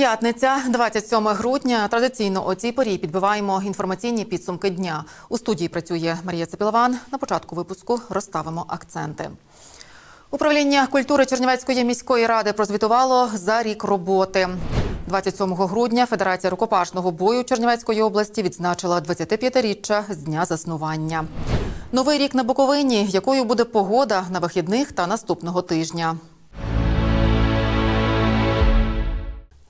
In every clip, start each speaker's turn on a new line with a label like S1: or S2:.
S1: П'ятниця, 27 грудня. Традиційно о цій порі підбиваємо інформаційні підсумки дня. У студії працює Марія Цепілован. На початку випуску розставимо акценти. Управління культури Чернівецької міської ради прозвітувало за рік роботи. 27 грудня Федерація рукопашного бою Чернівецької області відзначила 25-річчя з дня заснування. Новий рік на Буковині, якою буде погода на вихідних та наступного тижня.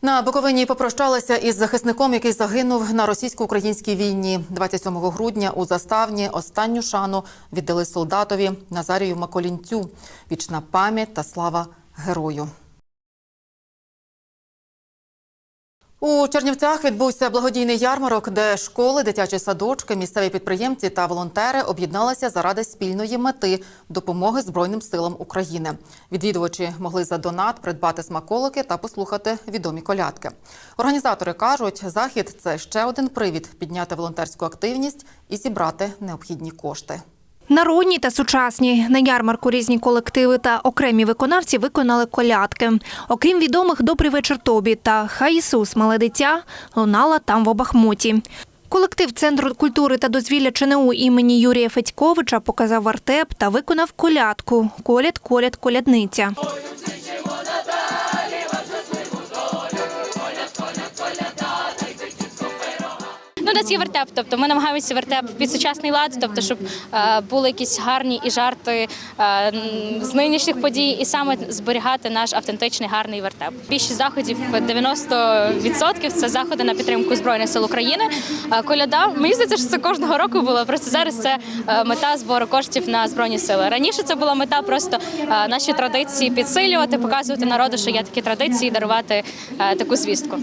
S1: На Буковині попрощалися із захисником, який загинув на російсько-українській війні. 27 грудня у заставні останню шану віддали солдатові Назарію Маколінцю. Вічна пам'ять та слава герою. У Чернівцях відбувся благодійний ярмарок, де школи, дитячі садочки, місцеві підприємці та волонтери об'єдналися заради спільної мети допомоги Збройним силам України. Відвідувачі могли за донат придбати смаколики та послухати відомі колядки. Організатори кажуть, захід це ще один привід підняти волонтерську активність і зібрати необхідні кошти.
S2: Народні та сучасні на ярмарку різні колективи та окремі виконавці виконали колядки. Окрім відомих «Добрий вечір тобі» та «Хай Ісус, мале дитя» лунала там в Обахмуті. Колектив Центру культури та дозвілля ЧНУ імені Юрія Федьковича показав вартеп та виконав колядку «Коляд, коляд, колядниця».
S3: Ну, у нас є вертеп, тобто ми намагаємося вертеп під сучасний лад, тобто, щоб е, були якісь гарні і жарти е, з нинішніх подій, і саме зберігати наш автентичний гарний вертеп. Більшість заходів 90% це заходи на підтримку збройних сил України. Е, коляда мені здається, що це кожного року було. Просто зараз це мета збору коштів на збройні сили. Раніше це була мета просто наші традиції підсилювати, показувати народу, що є такі традиції, дарувати таку звістку.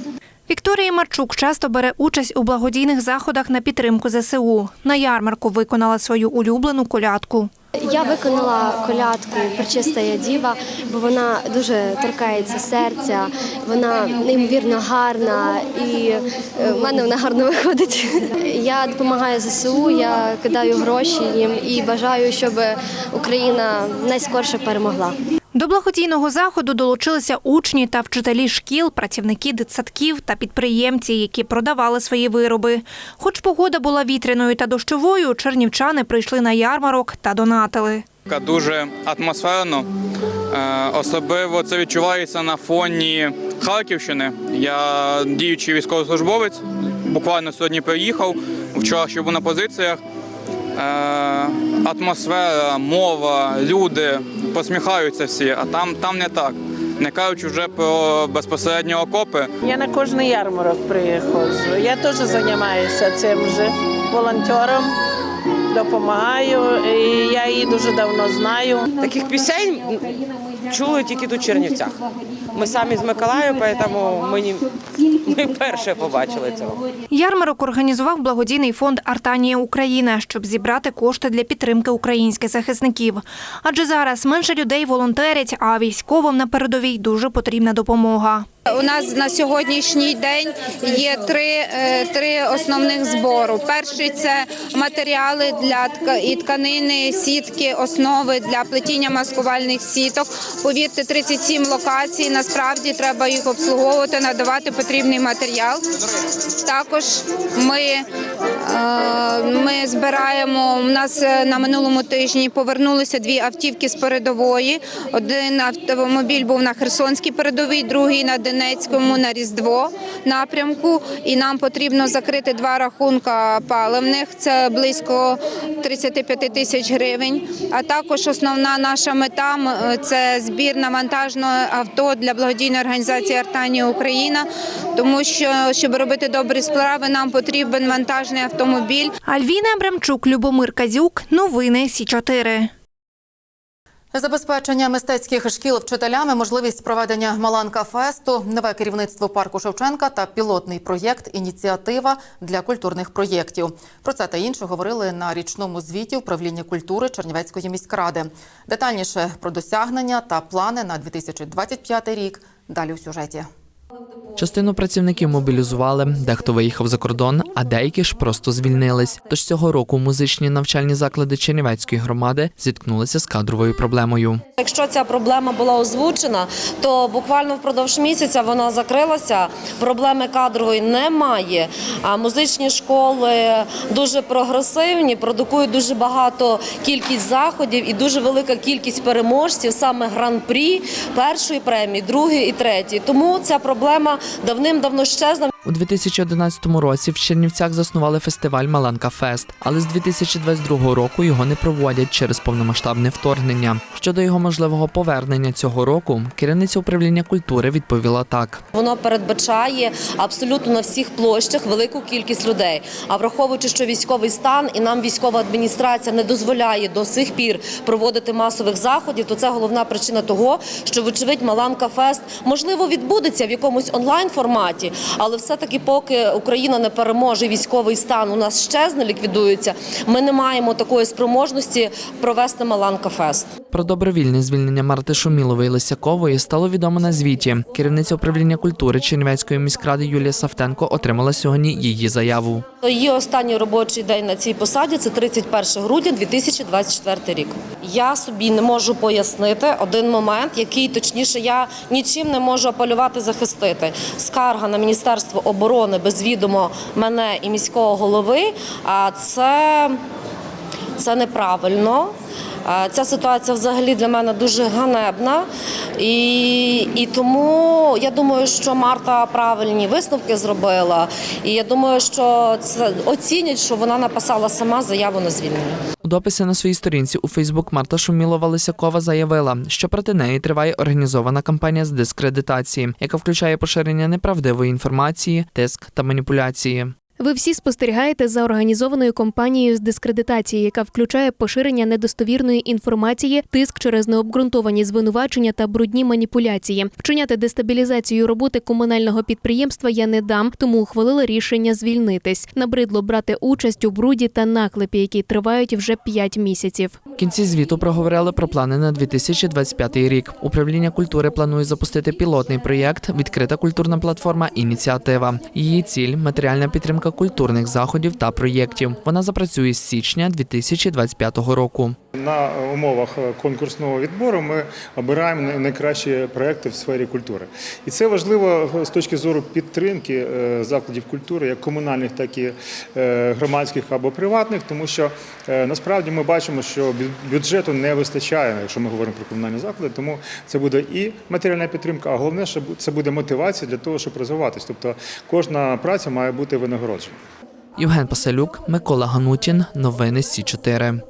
S2: Вікторія Марчук часто бере участь у благодійних заходах на підтримку ЗСУ. На ярмарку виконала свою улюблену колядку.
S4: Я виконала колядку Пречистая діва, бо вона дуже торкається серця, вона неймовірно гарна і е, в мене вона гарно виходить. Я допомагаю ЗСУ, я кидаю гроші їм і бажаю, щоб Україна найскорше перемогла.
S2: До благодійного заходу долучилися учні та вчителі шкіл, працівники дитсадків та підприємці, які продавали свої вироби. Хоч погода була вітряною та дощовою, чернівчани прийшли на ярмарок та донатили.
S5: Дуже атмосферно. Е, Особливо це відчувається на фоні Харківщини. Я діючий військовослужбовець. Буквально сьогодні приїхав. Вчора ще був на позиціях. Е, Атмосфера, мова, люди посміхаються всі, а там, там не так. Не кажучи вже про безпосередньо окопи.
S6: Я на кожний ярмарок приходжу. Я теж займаюся цим же волонтером, допомагаю. І я її дуже давно знаю.
S7: Таких пісень чули тільки тут в Чернівцях. Ми самі з Миколаєва, тому ми, ми перше побачили цього.
S2: Ярмарок організував благодійний фонд Артанія Україна, щоб зібрати кошти для підтримки українських захисників. Адже зараз менше людей волонтерять, а військовим на передовій дуже потрібна допомога.
S8: У нас на сьогоднішній день є три, е, три основних збору. Перший це матеріали для тка- і тканини, сітки, основи для плетіння маскувальних сіток. Повірте, 37 локацій. Насправді треба їх обслуговувати, надавати потрібний матеріал. Також ми, е, ми збираємо. У нас е, на минулому тижні повернулися дві автівки з передової. Один автомобіль був на Херсонській передовій, другий на Донецькому на Різдво напрямку. І нам потрібно закрити два рахунка паливних. Це близько 35 тисяч гривень. А також основна наша мета е, це збір навантажного авто для благодійної організації Артанія Україна, тому що щоб робити добрі справи, нам потрібен вантажний автомобіль.
S2: Альвіна Абрамчук, Любомир Казюк. Новини Сі 4
S1: Забезпечення мистецьких шкіл вчителями, можливість проведення Маланка фесту, нове керівництво парку Шевченка та пілотний проєкт Ініціатива для культурних проєктів. Про це та інше говорили на річному звіті управління культури Чернівецької міськради. Детальніше про досягнення та плани на 2025 рік. Далі у сюжеті.
S9: Частину працівників мобілізували, дехто виїхав за кордон, а деякі ж просто звільнились. Тож цього року музичні навчальні заклади Чернівецької громади зіткнулися з кадровою проблемою.
S10: Якщо ця проблема була озвучена, то буквально впродовж місяця вона закрилася. Проблеми кадрової немає. А музичні школи дуже прогресивні, продукують дуже багато кількість заходів і дуже велика кількість переможців, саме гран-прі першої премії, другої і третьої. Тому ця проблема давним-давно щезла.
S9: У 2011 році в Чернівцях заснували фестиваль Маланка Фест, але з 2022 року його не проводять через повномасштабне вторгнення. Щодо його можливого повернення цього року, керівниця управління культури відповіла так.
S10: Воно передбачає абсолютно на всіх площах велику кількість людей. А враховуючи, що військовий стан і нам військова адміністрація не дозволяє до сих пір проводити масових заходів, то це головна причина того, що вочевидь Маланка Фест можливо відбудеться в якомусь онлайн форматі, але все-таки, поки Україна не переможе, військовий стан у нас щезне, ліквідується. Ми не маємо такої спроможності провести Маланка Фест.
S9: Про добровільне звільнення Марти Шумілової Лисякової стало відомо на звіті. Керівниця управління культури Чернівецької міськради Юлія Савтенко отримала сьогодні її заяву.
S10: Її останній робочий день на цій посаді це 31 грудня 2024 рік. Я собі не можу пояснити один момент, який точніше я нічим не можу апелювати захистити. Скарга на міністерство оборони без відомо мене і міського голови. А це, це неправильно. Ця ситуація взагалі для мене дуже ганебна, і, і тому я думаю, що Марта правильні висновки зробила. І я думаю, що це оцінять, що вона написала сама заяву на звільнення.
S9: У дописі на своїй сторінці у Фейсбук Марта Шумілова Лисякова заявила, що проти неї триває організована кампанія з дискредитації, яка включає поширення неправдивої інформації, тиск та маніпуляції.
S11: Ви всі спостерігаєте за організованою кампанією з дискредитації, яка включає поширення недостовірної інформації, тиск через необґрунтовані звинувачення та брудні маніпуляції. Вчиняти дестабілізацію роботи комунального підприємства я не дам, тому ухвалила рішення звільнитись. Набридло брати участь у бруді та наклепі, які тривають вже п'ять місяців.
S9: В кінці звіту проговорили про плани на 2025 рік. Управління культури планує запустити пілотний проєкт Відкрита культурна платформа Ініціатива. Її ціль матеріальна підтримка культурних заходів та проєктів. Вона запрацює з січня 2025 року.
S12: На умовах конкурсного відбору ми обираємо най- найкращі проекти в сфері культури. І це важливо з точки зору підтримки е, закладів культури, як комунальних, так і е, громадських або приватних, тому що е, насправді ми бачимо, що бю- бюджету не вистачає, якщо ми говоримо про комунальні заклади. Тому це буде і матеріальна підтримка, а головне, що це буде мотивація для того, щоб розвиватись. Тобто кожна праця має бути винагороджена.
S9: Євген Паселюк, Микола Ганутін. Новини Сі 4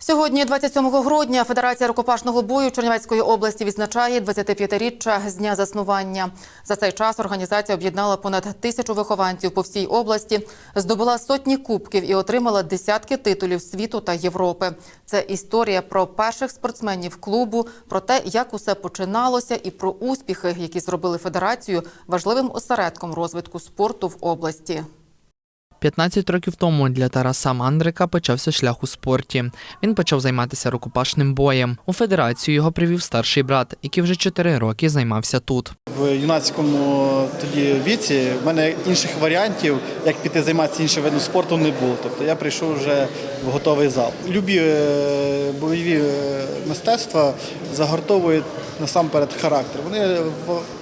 S1: Сьогодні, 27 грудня, Федерація рукопашного бою Чернівецької області відзначає 25-річчя з дня заснування. За цей час організація об'єднала понад тисячу вихованців по всій області, здобула сотні кубків і отримала десятки титулів світу та Європи. Це історія про перших спортсменів клубу, про те, як усе починалося, і про успіхи, які зробили федерацію важливим осередком розвитку спорту в області.
S9: 15 років тому для Тараса Мандрика почався шлях у спорті. Він почав займатися рукопашним боєм. У федерацію його привів старший брат, який вже 4 роки займався тут.
S13: В юнацькому тоді віці в мене інших варіантів, як піти займатися іншим видом спорту, не було. Тобто я прийшов вже в готовий зал. Любі е, бойові е, мистецтва загортовують насамперед характер. Вони е,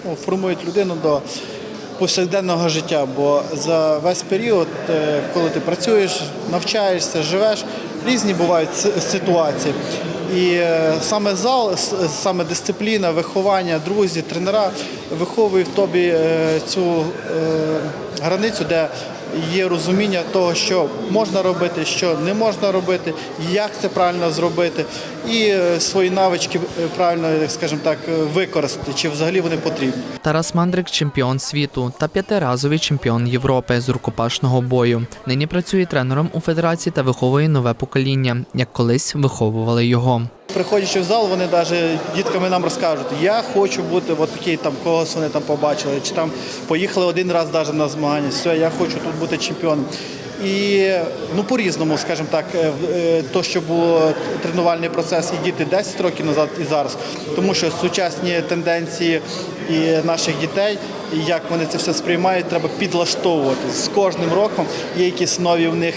S13: ну, формують людину до повсякденного життя, бо за весь період, е, коли ти працюєш, навчаєшся, живеш, різні бувають ситуації. І е, саме зал, саме дисципліна, виховання, друзі, тренера виховують в тобі е, цю границю, де є розуміння того, що можна робити, що не можна робити, як це правильно зробити, і е, свої навички е, правильно, скажімо так, е, використати, чи взагалі вони потрібні.
S9: Тарас Мандрик чемпіон світу та п'ятиразовий чемпіон Європи з рукопашного бою. Нині працює тренером у федерації та виховує нове покоління, як колись виховували його.
S13: Приходячи в зал, вони навіть дітками нам розкажуть, я хочу бути от такий, там когось вони там побачили, чи там поїхали один раз навіть на змагання, все, я хочу тут бути чемпіоном. І ну по-різному, скажімо так, е, е, то, що було тренувальний процес і діти 10 років назад і зараз, тому що сучасні тенденції і наших дітей, і як вони це все сприймають, треба підлаштовувати. З кожним роком є якісь нові в них,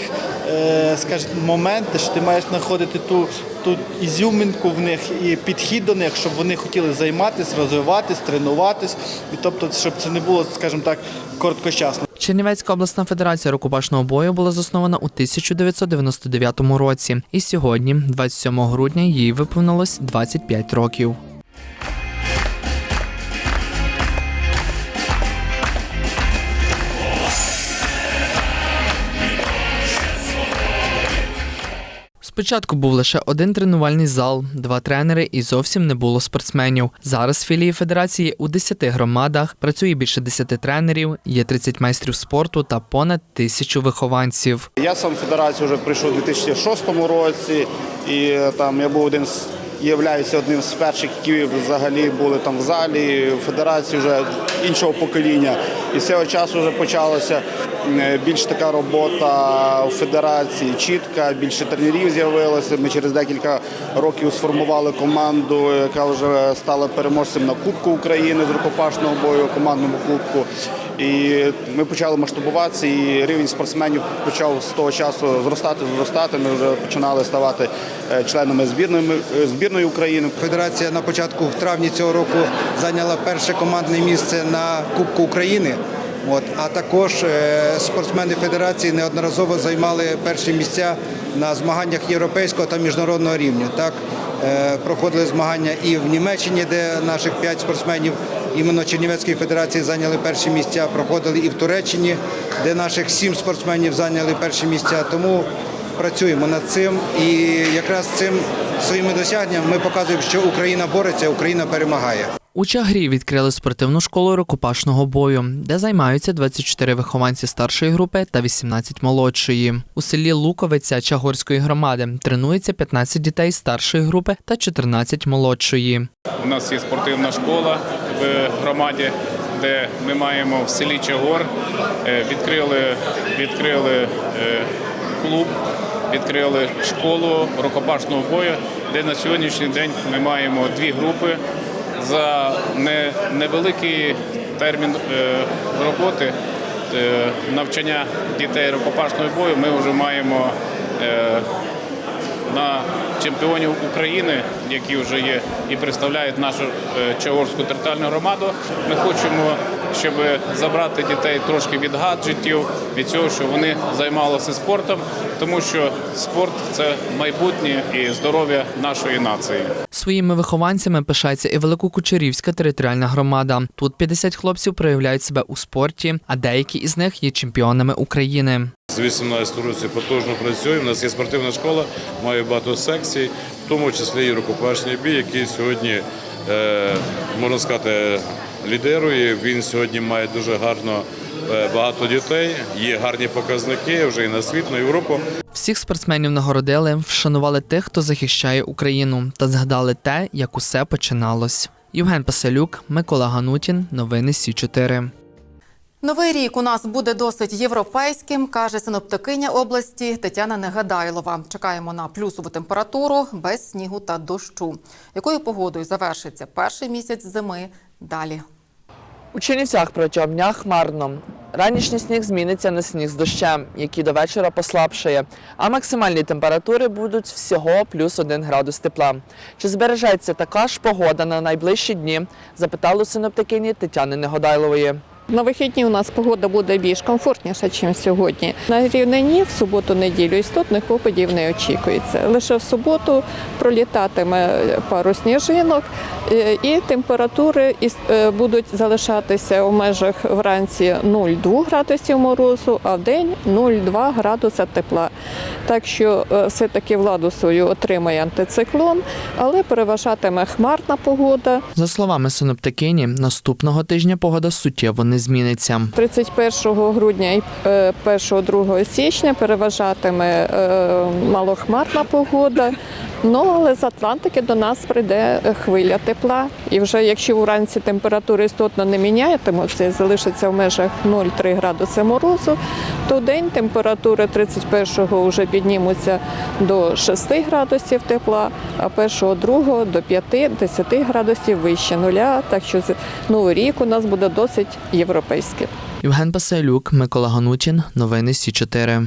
S13: е, скажімо, моменти, що ти маєш знаходити ту, ту ізюминку в них і підхід до них, щоб вони хотіли займатися, розвиватись, тренуватись, і тобто, щоб це не було, скажімо так, короткочасно.
S9: Чернівецька обласна федерація рукопашного бою була заснована у 1999 році, і сьогодні, 27 грудня, їй виповнилось 25 років. Спочатку був лише один тренувальний зал, два тренери і зовсім не було спортсменів. Зараз філії федерації у 10 громадах працює більше 10 тренерів, є 30 майстрів спорту та понад тисячу вихованців.
S14: Я сам в федерацію вже прийшов у 2006 році, і е, там я був один з являюся одним з перших, які взагалі були там в залі, в федерації вже іншого покоління. І з цього часу вже почалася більш така робота у федерації, чітка, більше тренерів з'явилося. Ми через декілька років сформували команду, яка вже стала переможцем на Кубку України з рукопашного бою, командному кубку. І ми почали масштабуватися, і рівень спортсменів почав з того часу зростати, зростати. Ми вже починали ставати е, членами збірної, е, збірної України.
S15: Федерація на початку в травні цього року зайняла перше командне місце на Кубку України. От, а також е, спортсмени федерації неодноразово займали перші місця на змаганнях європейського та міжнародного рівня. Так проходили змагання і в Німеччині, де наших п'ять спортсменів іменно Чернівецької федерації зайняли перші місця. Проходили і в Туреччині, де наших сім спортсменів зайняли перші місця. Тому працюємо над цим, і якраз цим своїми досягненнями ми показуємо, що Україна бореться, Україна перемагає.
S9: У Чагрі відкрили спортивну школу рукопашного бою, де займаються 24 вихованці старшої групи та 18 молодшої. У селі Луковиця Чагорської громади тренується 15 дітей старшої групи та 14 молодшої.
S16: У нас є спортивна школа в громаді, де ми маємо в селі Чагор. е, Відкрили, відкрили е, клуб, відкрили школу рукопашного бою, де на сьогоднішній день ми маємо дві групи. За не- невеликий термін е, роботи е, навчання дітей рукопашного бою ми вже маємо е, на чемпіонів України, які вже є і представляють нашу Чагорську територіальну громаду. Ми хочемо, щоб забрати дітей трошки від гаджетів, від цього, щоб вони займалися спортом, тому що спорт це майбутнє і здоров'я нашої нації.
S9: Своїми вихованцями пишається і Великокучерівська територіальна громада. Тут 50 хлопців проявляють себе у спорті, а деякі із них є чемпіонами України.
S17: З 18 році потужно працюємо. У нас є спортивна школа, має багато секцій, в тому числі і рукопашний бій, який сьогодні, е, можна сказати, лідирує. Він сьогодні має дуже гарно е, багато дітей, є гарні показники вже і на світ, на Європу.
S9: Всіх спортсменів нагородили, вшанували тих, хто захищає Україну, та згадали те, як усе починалось. Євген Паселюк, Микола Ганутін. Новини Сі 4
S1: Новий рік у нас буде досить європейським, каже синоптикиня області Тетяна Негадайлова. Чекаємо на плюсову температуру без снігу та дощу. Якою погодою завершиться перший місяць зими? Далі.
S9: У Чернівцях протягом дня хмарно. Ранішній сніг зміниться на сніг з дощем, який до вечора послабшає, а максимальні температури будуть всього плюс один градус тепла. Чи збережеться така ж погода на найближчі дні? Запитали синоптикині Тетяни Негодайлової.
S18: На вихідні у нас погода буде більш комфортніша, ніж сьогодні. На рівнині в суботу-неділю істотних опадів не очікується. Лише в суботу пролітатиме пару сніжинок, е, і температури е, будуть залишатися у межах вранці 0,2 градусів морозу, а в день 0,2 градуса тепла. Так що е, все-таки владу свою отримає антициклон, але переважатиме хмарна погода.
S9: За словами синоптикині, наступного тижня погода суттєво не зміниться.
S18: 31 грудня і 1-2 січня переважатиме е, малохмарна погода. Ну, але з Атлантики до нас прийде е, хвиля тепла. І вже якщо вранці температури істотно не мінятимуться і залишиться в межах 0,3 градуси морозу, то день температури 31-го вже піднімуться до 6 градусів тепла, а 1-го, 2 до 5-10 градусів вище нуля. Так що новий рік у нас буде досить європейський.
S9: Євген Пасайлюк, Микола Ганучин. Новини Сі 4